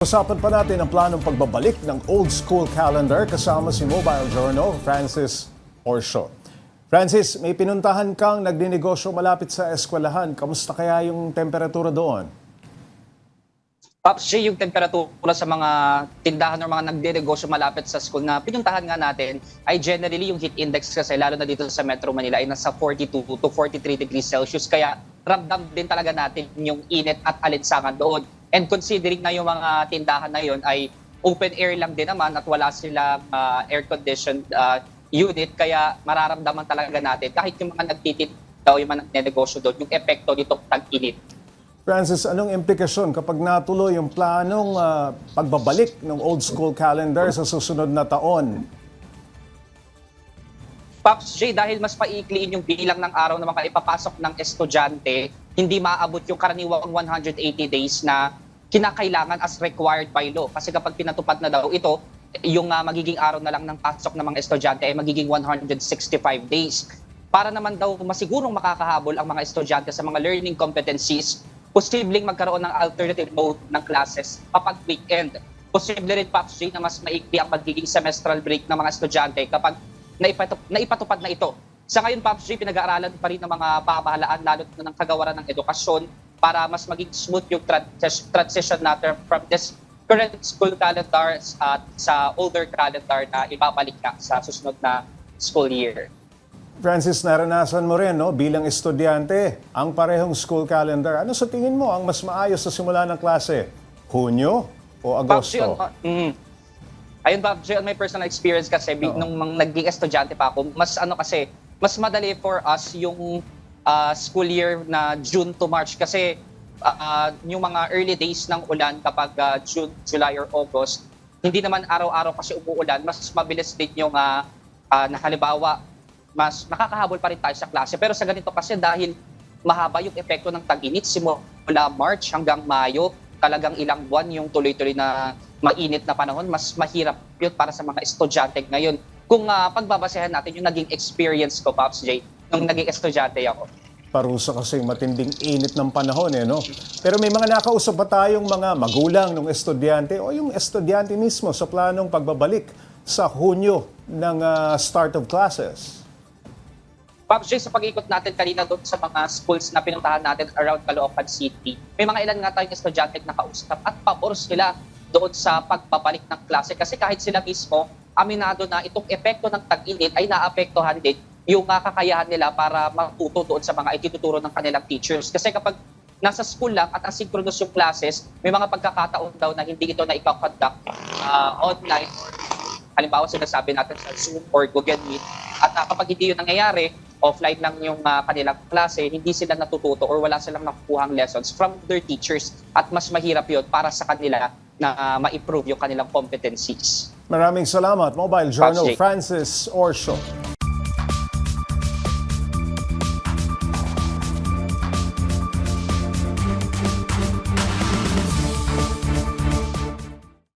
Usapan pa natin ang planong pagbabalik ng old school calendar kasama si Mobile Journal Francis Orsho. Francis, may pinuntahan kang nagdinegosyo malapit sa eskwelahan. Kamusta kaya yung temperatura doon? Pops J, yung temperatura sa mga tindahan o mga nagde-negosyo malapit sa school na pinuntahan nga natin ay generally yung heat index kasi lalo na dito sa Metro Manila ay nasa 42 to 43 degrees Celsius. Kaya ramdam din talaga natin yung init at alinsangan doon. And considering na yung mga tindahan na yun ay open air lang din naman at wala silang ah, air-conditioned ah, unit, kaya mararamdaman talaga natin kahit yung mga nagtitinda o yung mga nagnenegosyo doon, yung epekto nitong tag-init. Francis, anong implikasyon kapag natuloy yung planong ah, pagbabalik ng old school calendar sa susunod na taon? Pops J, dahil mas paikliin yung bilang ng araw na mga ipapasok ng estudyante, hindi maabot yung karaniwang 180 days na kinakailangan as required by law. Kasi kapag pinatupad na daw ito, yung ah, magiging araw na lang ng pasok ng mga estudyante ay magiging 165 days. Para naman daw masigurong makakahabol ang mga estudyante sa mga learning competencies, posibleng magkaroon ng alternative mode ng classes kapag weekend. Posible rin, Pops na mas maikli ang magiging semestral break ng mga estudyante kapag naipatup, naipatupad na ito. Sa ngayon, Pops J, pinag-aaralan pa rin ng mga pamahalaan, lalo na ng kagawaran ng edukasyon, para mas maging smooth yung transi- transition natin from this current school calendar at sa older calendar na ibabalik na sa susunod na school year. Francis, naranasan mo rin no, bilang estudyante ang parehong school calendar. Ano sa tingin mo ang mas maayos sa simula ng klase? Hunyo o Agosto? on- mm. Ayun, Bob J, on my personal experience kasi, bi- Oo. nung naging estudyante pa ako, mas ano kasi, mas madali for us yung ah, school year na June to March kasi ah, yung mga early days ng ulan kapag ah, June, July or August, hindi naman araw-araw kasi umuulan, mas mabilis din yung ah, na halimbawa, mas nakakahabol pa rin tayo sa klase. Pero sa ganito kasi dahil mahaba yung epekto ng tag-init simula March hanggang Mayo, talagang ilang buwan yung tuloy-tuloy na mainit na panahon, mas mahirap yun para sa mga estudyante ngayon. Kung ah, pagbabasehan natin yung naging experience ko, Pops J, nung naging estudyante ako. Parusa kasi matinding init ng panahon eh, no? Pero may mga nakausap ba tayong mga magulang ng estudyante o yung estudyante mismo sa planong pagbabalik sa Hunyo ng ah, start of classes? Pops J, sa pag-ikot natin kanina doon sa mga schools na pinuntahan natin around Caloocan City, may mga ilan nga tayong estudyante na nakausap at pabor sila doon sa pagbabalik ng klase. Kasi kahit sila mismo, aminado na itong epekto ng tag-init ay naapektuhan din yung uh, kakayahan nila para matuto doon sa mga ituturo ng kanilang teachers. Kasi kapag nasa school lang at asynchronous yung classes, may mga pagkakataon daw na hindi ito na ikakonduct uh, online or halimbawa sinasabi natin sa Zoom or Google Meet at uh, kapag hindi yun nangyayari, offline lang yung uh, kanilang klase, hindi sila natututo or wala silang nakukuhang lessons from their teachers at mas mahirap yun para sa kanila na uh, ma-improve yung kanilang competencies. Maraming salamat, Mobile Journal. Francis Orsho.